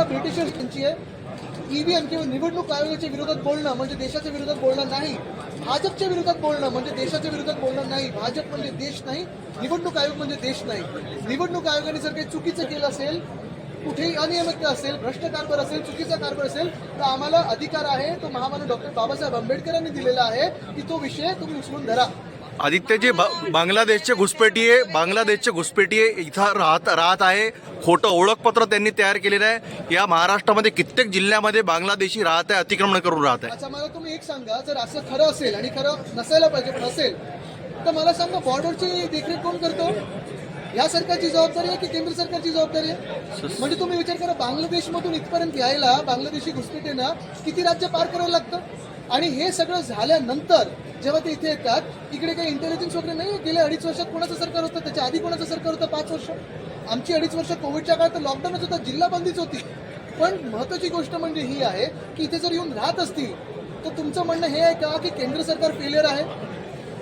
का ब्रिटिशर्सची आहे. ईव्हीएम किंवा निवडणूक आयोगाच्या विरोधात बोलणं म्हणजे देशाच्या विरोधात बोलणं नाही. भाजपच्या विरोधात बोलणं म्हणजे देशाच्या विरोधात बोलणं नाही. भाजप म्हणजे देश नाही निवडणूक आयोग म्हणजे देश नाही. निवडणूक आयोगाने जर काही चुकीचं केलं असेल कुठेही अनियमितता असेल भ्रष्ट कारभार असेल चुकीचा कारभार असेल तर आम्हाला अधिकार आहे तो महामानव डॉक्टर बाबासाहेब आंबेडकरांनी दिलेला आहे की तो विषय तुम्ही उचलून धरा. आदित्यजी बा- बांगलादेशचे घुसपेटीये बांगलादेशचे घुसपेटीये इथं राहत राहत आहे. खोटं ओळखपत्र त्यांनी तयार केलेलं आहे. या महाराष्ट्रामध्ये कित्येक जिल्ह्यामध्ये बांगलादेशी राहत आहे अतिक्रमण करून राहत आहे. अच्छा मला तुम्ही एक सांगा जर असं खरं असेल आणि खरं नसायला पाहिजे पण असेल तर मला सांगा बॉर्डरची देखरेख कोण करतो? या सरकारची जबाबदारी आहे की केंद्र सरकारची जबाबदारी आहे? म्हणजे तुम्ही विचार करा बांगलादेशमधून इथपर्यंत यायला बांगलादेशी घुसपेटींना किती राज्य पार करावं लागतं? आणि हे सगळं झाल्यानंतर जेव्हा ते इथे येतात इकडे काही इंटेलिजन्स वगैरे नाही गेल्या अडीच वर्षात कोणाचं सरकार होतं? त्याच्या आधी कोणाचं सरकार होतं पाच वर्ष? आमची अडीच वर्ष कोविडच्या काळात लॉकडाऊनच होता जिल्हा बंदीच होती. पण महत्वाची गोष्ट म्हणजे ही आहे की इथे जर येऊन राहत असतील तर तुमचं म्हणणं हे आहे का की केंद्र सरकार फेलियर आहे?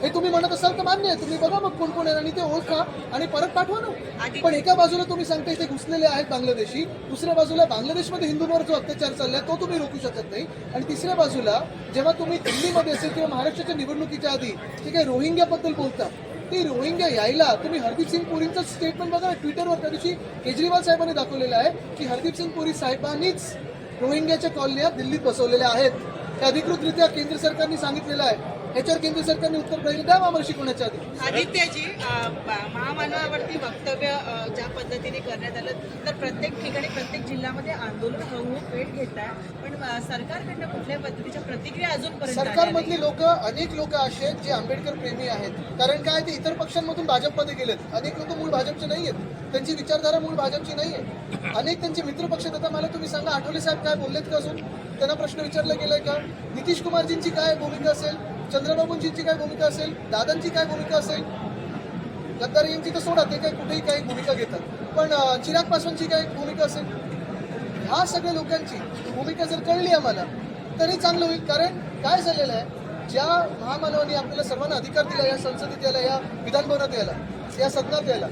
हे तुम्ही म्हणत असाल तर मान्य आहे. तुम्ही बघा मग कोण कोण आहे आणि ते ओळखा आणि परत पाठवा ना. पण एका बाजूला तुम्ही सांगता इथे घुसलेले आहेत बांगलादेशी दुसऱ्या बाजूला बांगलादेशमध्ये हिंदूंवर जो अत्याचार चाललाय तो तुम्ही रोखू शकत नाही. आणि तिसऱ्या बाजूला जेव्हा तुम्ही दिल्लीमध्ये असेल किंवा महाराष्ट्राच्या निवडणुकीच्या आधी जे काही रोहिंग्याबद्दल बोलता ते रोहिंग्या यायला तुम्ही हरदीप सिंग पुरींचं स्टेटमेंट बघा ट्विटरवर त्या दिवशी केजरीवाल साहेबांनी दाखवलेलं आहे की हरदीप सिंग पुरी साहेबांनीच रोहिंग्याच्या कॉलन्या दिल्लीत बसवलेल्या आहेत. ते अधिकृतरित्या केंद्र सरकारने सांगितलेलं आहे. ह्याच्यावर केंद्र सरकारने उत्तर प्रदेश द्यावं आम्हाला शिकवण्याच्या आधी. आदित्यजी महामानवावरती वक्तव्य ज्या पद्धतीने करण्यात आलं तर प्रत्येक ठिकाणी प्रत्येक जिल्ह्यामध्ये आंदोलन हळूहळू पेट घेत आहे. पण सरकारकडनं कुठल्या पद्धतीच्या प्रतिक्रिया अजूनपर्यंत आल्या सरकारमधली लोक अनेक लोक असे आहेत जे आंबेडकर प्रेमी आहेत. कारण काय ते इतर पक्षांमधून भाजपमध्ये गेलेत. अनेक लोक मूळ भाजपचे नाही आहेत. त्यांची विचारधारा मूळ भाजपची नाही आहे. अनेक त्यांचे मित्र पक्ष आहेत. आता मला तुम्ही सांगा आठवले साहेब काय बोललेत का अजून? त्यांना प्रश्न विचारला गेलाय का? नितीश कुमारजींची काय भूमिका असेल? चंद्रबाबूंजींची काय भूमिका असेल दादांची काय भूमिका असेल गद्दार यांची तर सोडा ते काय कुठेही काही भूमिका घेतात. पण चिराग पासवानची काय भूमिका असेल? ह्या सगळ्या लोकांची भूमिका जर कळली आम्हाला तरी चांगलं होईल. कारण काय झालेलं आहे ज्या महामानवाने आपल्याला सर्वांना अधिकार दिला या संसदेत यायला या विधानभवनात यायला या सदनात यायला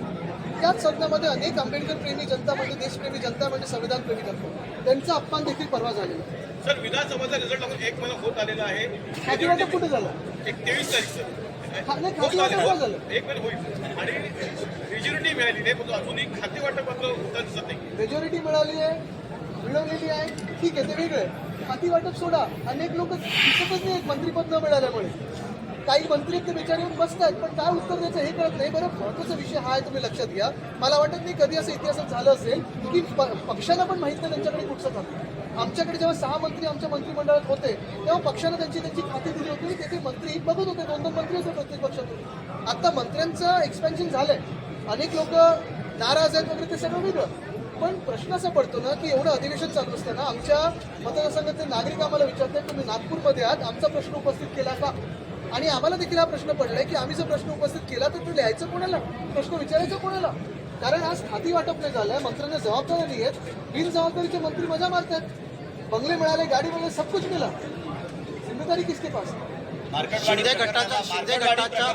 त्याच सदनामध्ये अनेक आंबेडकर प्रेमी जनता म्हणजे देशप्रेमी जनता म्हणजे संविधान प्रेमी जनता. त्यांचा अपमान देखील परवा झालेला आहे. सर विधानसभाचा रिझल्ट लागून एक महिना होत आलेला आहे. खाती वाटप कुठे झालं? एक तेवीस तारीख सर. एक महिना होईल. आणि मेजॉरिटी मिळाली नाही पण अजूनही खाते वाटप मात्र होता दिसत नाही. मेजॉरिटी मिळाली आहे मिळवलेली आहे. ठीक आहे ते वेगळं आहे. खाती वाटप सोडा. अनेक लोक दिसतच नाही मंत्रीपद न मिळाल्यामुळे. काही मंत्री ते बिचारे येऊन बसतात पण काय उत्तर द्यायचं हे कळत नाही. बरं महत्त्वाचा विषय हा आहे तुम्ही लक्षात घ्या. मला वाटत नाही कधी असं इतिहासात झालं असेल की प- पक्षाला पण माहीत नाही त्यांच्याकडे कुठचं खातं. आमच्याकडे जेव्हा सहा मंत्री आमच्या मंत्रिमंडळात होते तेव्हा पक्षानं त्यांची त्यांची खाती दिली होती ते ते मंत्री बघत होते दोन दोन मंत्री होते प्रत्येक पक्षातून. आता मंत्र्यांचं एक्सपेन्शन झालंय. अनेक लोक नाराज आहेत वगैरे ते सगळं वेगळं. पण प्रश्न असा पडतो ना की एवढं अधिवेशन चालू असताना आमच्या मतदारसंघातले नागरिक आम्हाला विचारतात तुम्ही नागपूरमध्ये आहात? आमचा प्रश्न उपस्थित केला का? आणि आम्हाला देखील हा प्रश्न पडलाय की आम्ही जर प्रश्न उपस्थित केला तर तो लिहायचं कोणाला? प्रश्न विचारायचा कोणाला? कारण आज खाती वाटप नाही झालंय मंत्र्यांना जबाबदाऱ्या नाही आहेत बिनजबाबदारीचे मंत्री मजा मारतात बंगले मिळाले गाडी मिळाले सब कुछ मिळा जिम्मेदारी किसके पास? शिंदे गटाच्या शिंदे गटाच्या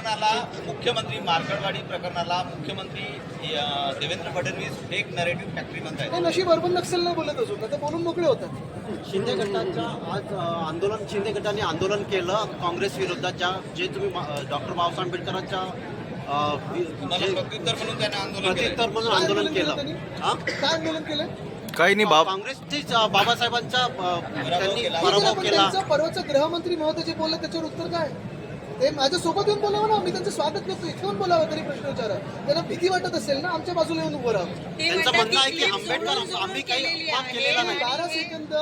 मुख्यमंत्री मार्कडवाडी प्रकरणाला मुख्यमंत्री Devendra Fadnavis fake narrative factory म्हणतायत हे नशीब अर्बन नक्षल नाही बोलत नाही तर बोलून मोकळे होतात. शिंदे गटाच्या आज आंदोलन शिंदे गटाने आंदोलन केलं काँग्रेस विरोधाच्या जे तुम्ही डॉक्टर बाबासाहेब आंबेडकरांच्या प्रत्युत्तर म्हणून त्याने आंदोलन केलं काय आंदोलन केलं हा? काही नाही बाब काँग्रेसचीच अ, बाबासाहेबांचा अ, त्यांनी. पराभव केला त्यांचं परवाचं गृहमंत्री महोदय जे बोलले त्याच्यावर उत्तर काय ते माझ्या सोबत येऊन बोलावं ना मी त्यांचं स्वागत करतो इथे येऊन बोलावं तरी प्रश्न विचारा त्यांना भीती वाटत असेल ना आमच्या बाजूला येऊन उभं राहावं ते त्यांचं म्हणतात म्हणणं आहे की की clip आंबेडकर जोडून जोडून आम्ही काही केलेली अपमान आहे. केलेला नाही. बारा सेकंद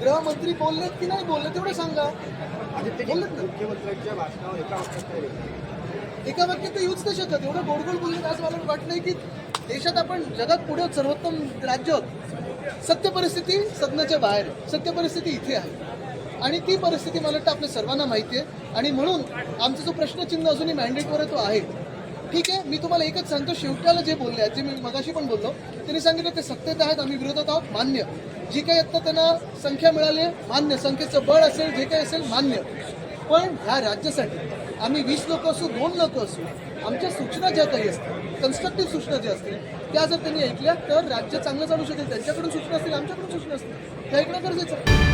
गृहमंत्री बोललेत की नाही बोलले तेवढं सांगा बोललेत ना मुख्यमंत्र्यांच्या भाषणावर एका वाक्यात एका वाक्यात तर येऊच नाही शकत एवढं गोड गोड बोलले आज मला वाटलंय की देशात आपण जगात पुढे सर्वोत्तम राज्य आहोत. सत्य परिस्थिती सदनाच्या बाहेर आहे. सत्य परिस्थिती इथे आहे. आणि ती परिस्थिती मला वाटतं आपल्या सर्वांना माहिती आहे. आणि म्हणून आमचा जो प्रश्नचिन्ह अजूनही मॅन्डेटवर आहे तो आहे. ठीक आहे मी तुम्हाला एकच सांगतो शेवट्याला जे बोलले आहेत जे मी मगाशी पण बोललो त्यांनी सांगितलं ते सत्तेत आहेत आम्ही विरोधात आहोत मान्य. जी काही आत्ता त्यांना संख्या मिळाली मान्य. संख्येचं बळ असेल जे काही असेल मान्य. पण ह्या राज्यासाठी आम्ही वीस लोक असू दोन लोक असू आमच्या सूचना ज्या काही असतात कन्स्ट्रक्टिव्ह सूचना ज्या असतील त्या जर त्यांनी ऐकल्या तर राज्य चांगलं चालू शकेल. त्यांच्याकडून सूचना असतील आमच्याकडून सूचना असतील. त्या ऐकणं गरजेचं